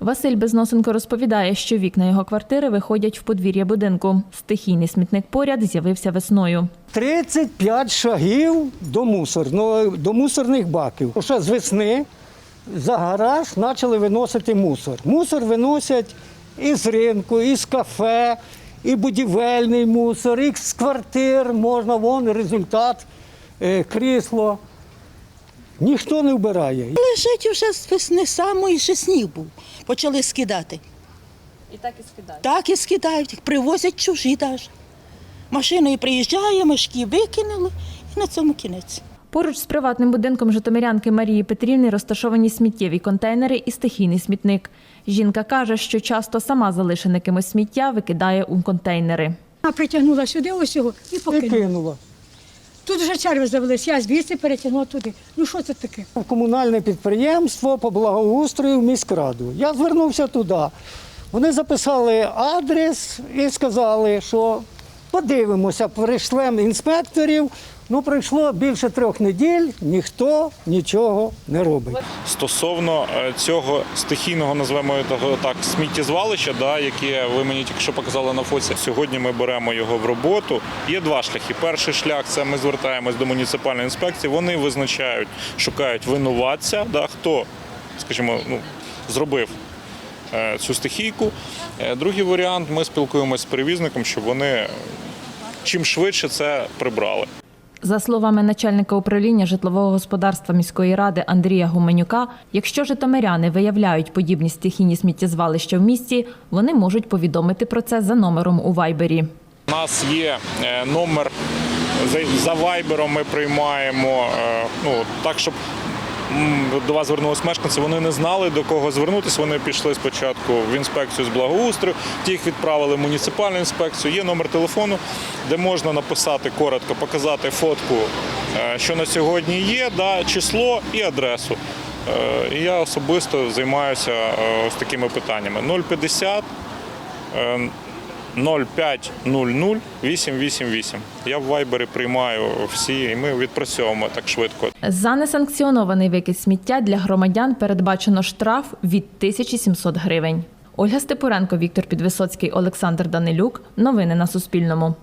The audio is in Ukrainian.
Василь Безносенко розповідає, що вікна його квартири виходять в подвір'я будинку. Стихійний смітник поряд з'явився весною. 35 шагів до, мусорного, до мусорних баків. Ще з весни за гараж почали виносити мусор. Мусор виносять із ринку, із кафе, і будівельний мусор, і з квартир можна, вон результат, е, крісло. Ніхто не вбирає. Лежить вже з весни самої ще сніг був. Почали скидати. І так і скидають. Так і скидають, привозять чужі навіть. Машиною приїжджає, мешки викинули і на цьому кінець. Поруч з приватним будинком житомирянки Марії Петрівни розташовані сміттєві контейнери і стихійний смітник. Жінка каже, що часто сама залишене кимось сміття викидає у контейнери. Вона притягнула сюди ось його і І покинула. Тут вже черви завелись, я звідси перетягнула туди. Ну що це таке? Комунальне підприємство по благоустрою в міськраду. Я звернувся туди. Вони записали адрес і сказали, що подивимося, прийшлемо інспекторів. Ну, пройшло більше трьох неділь, ніхто нічого не робить. Стосовно е, цього стихійного, називаємо його так, сміттєзвалища, да, яке ви мені тільки що показали на фоці. Сьогодні ми беремо його в роботу. Є два шляхи. Перший шлях це ми звертаємось до муніципальної інспекції. Вони визначають, шукають винуватця, да, хто, скажімо, ну, зробив цю стихійку. Е, Другий варіант ми спілкуємося з перевізником, щоб вони е, чим швидше це прибрали. За словами начальника управління житлового господарства міської ради Андрія Гуменюка, якщо житомиряни виявляють подібні стихійні сміттєзвалища в місті, вони можуть повідомити про це за номером у Вайбері. У нас є е, номер за- вайбером. Ми приймаємо е, ну так, щоб до вас звернулись мешканці. Вони не знали до кого звернутися. Вони пішли спочатку в інспекцію з благоустрою. Ті їх відправили в муніципальну інспекцію. Є номер телефону, де можна написати коротко, показати фотку, е, що на сьогодні є, да, число і адресу. Е, І я особисто займаюся е, ось такими питаннями. 050 е, 0500 888. Я в Вайбері приймаю всі, і ми відпрацьовуємо так швидко. За несанкціонований викид сміття для громадян передбачено штраф від 1700 гривень. Ольга Степуренко, Віктор Підвисоцький, Олександр Данилюк. Новини на Суспільному.